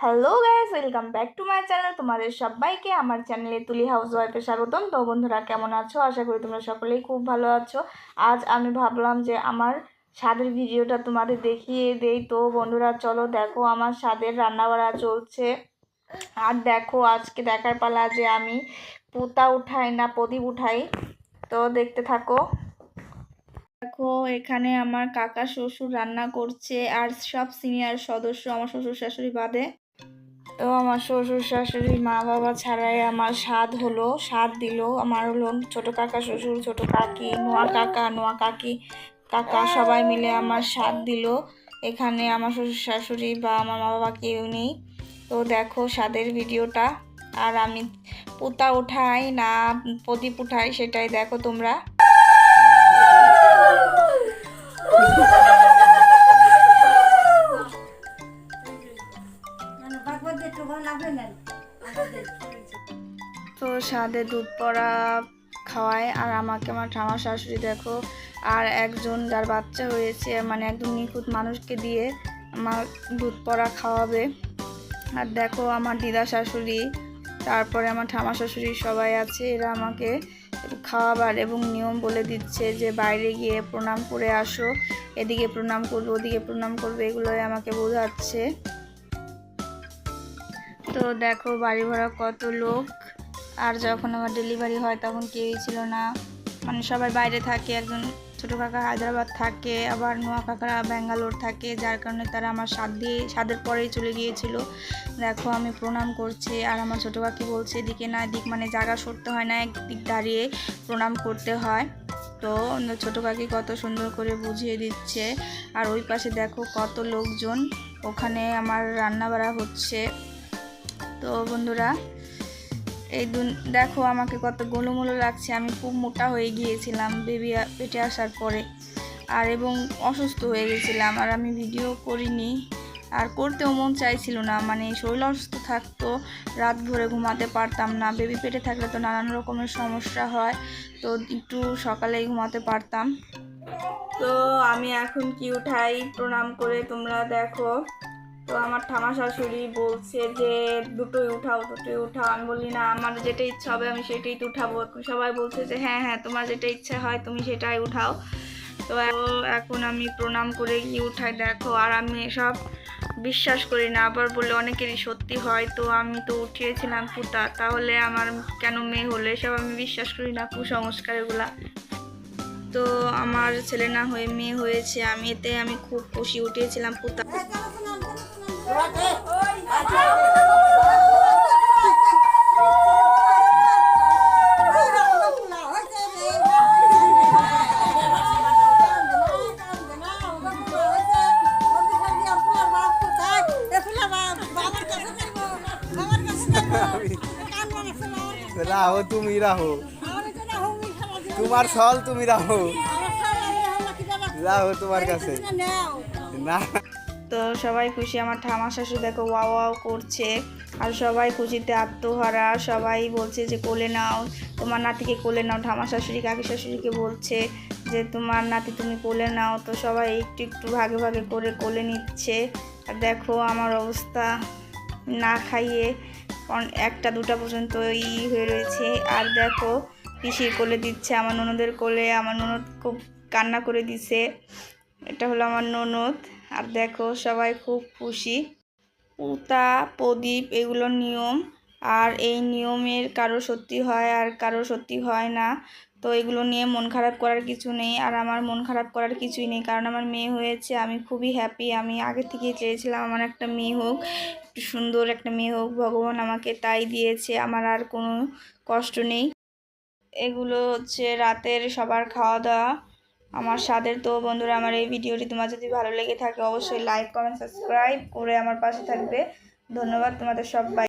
Hello guys welcome back to my channel তোমাদের সবাইকে আমার চ্যানেলে তুলি হাউস ওয়াইফে স্বাগতম। তো বন্ধুরা, কেমন আছো? আশা করি তোমরা সকলেই খুব ভালো আছো। আজ আমি ভাবলাম যে আমার স্বাদের ভিডিওটা তোমাদের দেখিয়ে দেই। তো বন্ধুরা, চলো দেখো আমার স্বাদের রান্নাবাড়া চলছে। আর দেখো, আজকে দেখার পালা যে আমি পোতা উঠাই না প্রদীপ উঠাই। তো দেখতে থাকো। দেখো, এখানে আমার কাকা শ্বশুর রান্না করছে আর সব সিনিয়র সদস্য আমার শ্বশুর শাশুড়ি বাদে। তো আমার শ্বশুর শাশুড়ি, মা বাবা ছাড়াই আমার স্বাদ হলো, স্বাদ দিল। আমার হলো ছোট কাকা শ্বশুর, ছোট কাকি, নোয়া কাকা, নোয়া কাকি, কাকা সবাই মিলে আমার স্বাদ দিল। এখানে আমার শ্বশুর শাশুড়ি বা আমার মা বাবা কেউ নেই। তো দেখো স্বাদের ভিডিওটা। আর আমি পোতা উঠাই না প্রদীপ উঠাই সেটাই দেখো তোমরা। তো স্বাদে দুধ পড়া খাওয়ায়, আর আমাকে আমার ঠামা শাশুড়ি দেখো, আর একজন যার বাচ্চা হয়েছে মানে একদম নিখুঁত মানুষকে দিয়ে আমার দুধ পড়া খাওয়াবে। আর দেখো আমার দিদা শাশুড়ি, তারপরে আমার ঠামা শাশুড়ি সবাই আছে, এরা আমাকে খাওয়াবার এবং নিয়ম বলে দিচ্ছে যে বাইরে গিয়ে প্রণাম করে আসো, এদিকে প্রণাম করবে, ওদিকে প্রণাম করবে, এগুলোই আমাকে বোঝাচ্ছে। তো দেখো, বাড়ি ভরা কত লোক। আর যখন আমার ডেলিভারি হয়, তখন কেউই ছিল না। মানে সবাই বাইরে থাকে, একজন ছোটো কাকা হায়দ্রাবাদ থাকে, আবার নোয়া কাকারা ব্যাঙ্গালোর থাকে, যার কারণে তারা আমার স্বাদ দিয়ে স্বাদের পরেই চলে গিয়েছিল। দেখো, আমি প্রণাম করছি, আর আমার ছোটো কাকি বলছে, এদিকে না, এদিক মানে জায়গা সরতে হয় না, একদিক দাঁড়িয়ে প্রণাম করতে হয়। তো ছোটো কাকি কত সুন্দর করে বুঝিয়ে দিচ্ছে। আর ওই পাশে দেখো কত লোকজন, ওখানে আমার রান্না বাড়া হচ্ছে। তো বন্ধুরা, এই দেখো আমাকে কত গোলুমোলো লাগছে। আমি খুব মোটা হয়ে গিয়েছিলাম বেবি পেটে আসার পরে। আর এবং অসুস্থ হয়ে গেছিলাম, আর আমি ভিডিও করিনি। আর করতেও মন চাইছিল না মানে শরীর অসুস্থ থাকতো রাত ভরে ঘুমাতে পারতাম না। বেবি পেটে থাকলে তো নানান রকমের সমস্যা হয়, তো একটু সকালেই ঘুমাতে পারতাম। তো আমি এখন কি উঠাই? প্রণাম করে তোমরা দেখো। তো আমার ঠামা শাশুড়ি বলছে যে, দুটোই উঠাও দুটোই উঠাও। আমি বলি, না, আমার যেটা ইচ্ছা হবে আমি সেটাই তো উঠাবো। সবাই বলছে যে হ্যাঁ হ্যাঁ তোমার যেটা ইচ্ছা হয় তুমি সেটাই উঠাও। তো এখন আমি প্রণাম করে গিয়ে উঠাই, দেখো, আর আমি এসব বিশ্বাস করি না। আবার বলে অনেকেরই সত্যি হয়, তো আমি তো উঠিয়েছিলাম পুতা তাহলে আমার কেন মেয়ে হলে? এসব আমি বিশ্বাস করি না, কুসংস্কার এগুলা। তো আমার ছেলে না হয়ে মেয়ে হয়েছে, আমি এতে আমি খুব খুশি, উঠিয়েছিলাম পুতা রাহো তুমি রাহো। তোমার ছল তুমি রাহো। রাহো তোমার কাছে। না। তো সবাই খুশি, আমার ঠামা শাশুড়ি দেখো ওয়াও ওয়াও করছে। আর সবাই খুশিতে আত্মহারা, সবাই বলছে যে কোলে নাও, তোমার নাতিকে কোলে নাও ঠামা শাশুড়ি কাকি শাশুড়িকে বলছে যে তোমার নাতি তুমি কোলে নাও। তো সবাই একটু একটু ভাগে ভাগে করে কোলে নিচ্ছে। আর দেখো আমার অবস্থা, না খাইয়ে একটা দুটা পর্যন্ত ই হয়ে রয়েছে। আর দেখো পিসির কোলে দিচ্ছে, আমার ননদের কোলে, আমার ননদ খুব কান্না করে দিছে। এটা হলো আমার ননদ। আর দেখো সবাই খুব খুশি। পুতা প্রদীপ এগুলোর নিয়ম। আর এই নিয়মের কারও সত্যি হয় আর কারও সত্যি হয় না। তো এগুলো নিয়ে মন খারাপ করার কিছু নেই আর আমার মন খারাপ করার কিছুই নেই। কারণ আমার মেয়ে হয়েছে, আমি খুবই হ্যাপি আমি আগে থেকেই চেয়েছিলাম আমার একটা মেয়ে হোক, একটু সুন্দর একটা মেয়ে হোক। ভগবান আমাকে তাই দিয়েছে, আমার আর কোনো কষ্ট নেই। এগুলো হচ্ছে রাতের সবার খাওয়া দাওয়া আমার স্বাদের তো বন্ধুরা, আমার এই ভিডিওটি তোমার যদি ভালো লেগে থাকে, অবশ্যই লাইক কমেন্ট সাবস্ক্রাইব করে আমার পাশে থাকবে। ধন্যবাদ তোমাদের সবাই